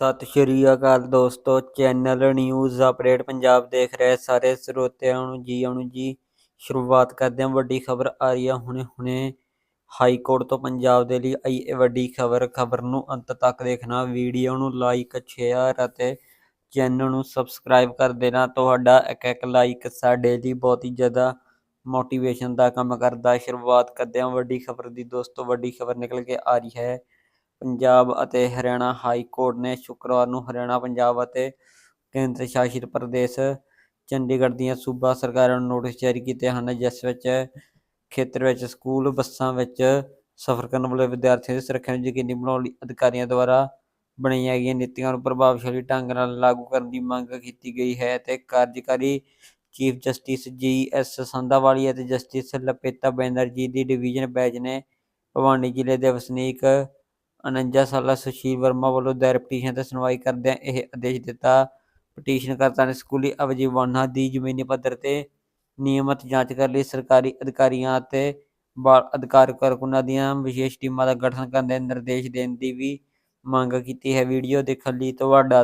ਸਤਿ ਸ਼੍ਰੀ ਅਕਾਲ ਦੋਸਤੋ, channel news update Punjab ਦੇਖ ਰਹੇ ਸਾਰੇ ਸਰੋਤਿਆਂ ਨੂੰ ਜੀ, ਆਉਣ ਨੂੰ ਜੀ। ਸ਼ੁਰੂਆਤ ਕਰਦੇ ਹਾਂ, ਵੱਡੀ ਖਬਰ ਆ ਰਹੀ ਹੈ ਹੁਣੇ ਹੁਣੇ। ਹਾਈ ਕੋਰਟ ਤੋਂ ਪੰਜਾਬ ਦੇ ਲਈ ਆਈ ਇਹ ਵੱਡੀ ਖਬਰ ਖਬਰ ਨੂੰ ਅੰਤ ਤੱਕ ਦੇਖਣਾ, ਵੀਡੀਓ ਨੂੰ ਲਾਈਕ, ਸ਼ੇਅਰ ਅਤੇ ਚੈਨਲ ਨੂੰ ਸਬਸਕ੍ਰਾਈਬ ਕਰ ਦੇਣਾ। ਤੁਹਾਡਾ ਇੱਕ ਇੱਕ ਲਾਈਕ ਸਾਡੇ ਲਈ ਬਹੁਤ ਹੀ ਜ਼ਿਆਦਾ ਮੋਟੀਵੇਸ਼ਨ ਦਾ ਕੰਮ ਕਰਦਾ। ਸ਼ੁਰੂਆਤ ਕਰਦੇ ਹਾਂ ਵੱਡੀ ਖਬਰ ਦੀ। ਦੋਸਤੋ, ਵੱਡੀ ਖਬਰ ਨਿਕਲ ਕੇ ਆ ਰਹੀ ਹੈ ਪੰਜਾਬ ਅਤੇ ਹਰਿਆਣਾ ਹਾਈ ਕੋਰਟ ਨੇ ਸ਼ੁੱਕਰਵਾਰ ਨੂੰ ਹਰਿਆਣਾ, ਪੰਜਾਬ ਅਤੇ ਕੇਂਦਰ ਸ਼ਾਸਿਤ ਪ੍ਰਦੇਸ਼ ਚੰਡੀਗੜ੍ਹ ਦੀਆਂ ਸੂਬਾ ਸਰਕਾਰਾਂ ਨੂੰ ਨੋਟਿਸ ਜਾਰੀ ਕੀਤੇ ਹਨ, ਜਿਸ ਵਿੱਚ ਖੇਤਰ ਵਿੱਚ ਸਕੂਲ, ਬੱਸਾਂ ਵਿੱਚ ਸਫ਼ਰ ਕਰਨ ਵਾਲੇ ਵਿਦਿਆਰਥੀਆਂ ਦੀ ਸੁਰੱਖਿਆ ਨੂੰ ਯਕੀਨੀ ਬਣਾਉਣ ਲਈ ਅਧਿਕਾਰੀਆਂ ਦੁਆਰਾ ਬਣਾਈਆਂ ਗਈਆਂ ਨੀਤੀਆਂ ਨੂੰ ਪ੍ਰਭਾਵਸ਼ਾਲੀ ਢੰਗ ਨਾਲ ਲਾਗੂ ਕਰਨ ਦੀ ਮੰਗ ਕੀਤੀ ਗਈ ਹੈ ਤੇ ਕਾਰਜਕਾਰੀ chief justice G S Sandhawalia ਅਤੇ ਜਸਟਿਸ ਲਪੇਤਾ ਬੈਨਰਜੀ ਦੀ ਡਿਵੀਜ਼ਨ ਬੈਂਚ ਨੇ ਭਵਾਨੀ ਜ਼ਿਲ੍ਹੇ ਦੇ ਵਸਨੀਕ 49 ਸਾਲਾ ਸੁਸ਼ੀਲ ਵਰਮਾ ਵੱਲੋਂ ਦਾਇਰ ਪਟੀਸ਼ਨ ਤੇ ਸੁਣਵਾਈ ਕਰਦਿਆਂ ਇਹ ਆਦੇਸ਼ ਦਿੱਤਾ। ਪਟੀਸ਼ਨਕਰਤਾ ਨੇ ਸਕੂਲੀ ਆਵਾਜਾਈ ਵਾਹਨਾਂ ਦੀ ਜ਼ਮੀਨੀ ਪੱਧਰ ਤੇ ਨਿਯਮਤ ਜਾਂਚ ਕਰਨ ਲਈ। ਸਰਕਾਰੀ ਅਧਿਕਾਰੀਆਂ ਅਤੇ ਬਾਲ ਅਧਿਕਾਰ ਕਾਰਕੁਨਾਂ ਦੀਆਂ ਵਿਸ਼ੇਸ਼ ਟੀਮਾਂ ਦਾ ਗਠਨ ਕਰਨ ਦੇ ਨਿਰਦੇਸ਼ ਦੇਣ ਦੀ ਵੀ ਮੰਗ ਕੀਤੀ ਹੈ। ਵੀਡੀਓ ਦੇਖਣ ਲਈ ਤੁਹਾਡਾ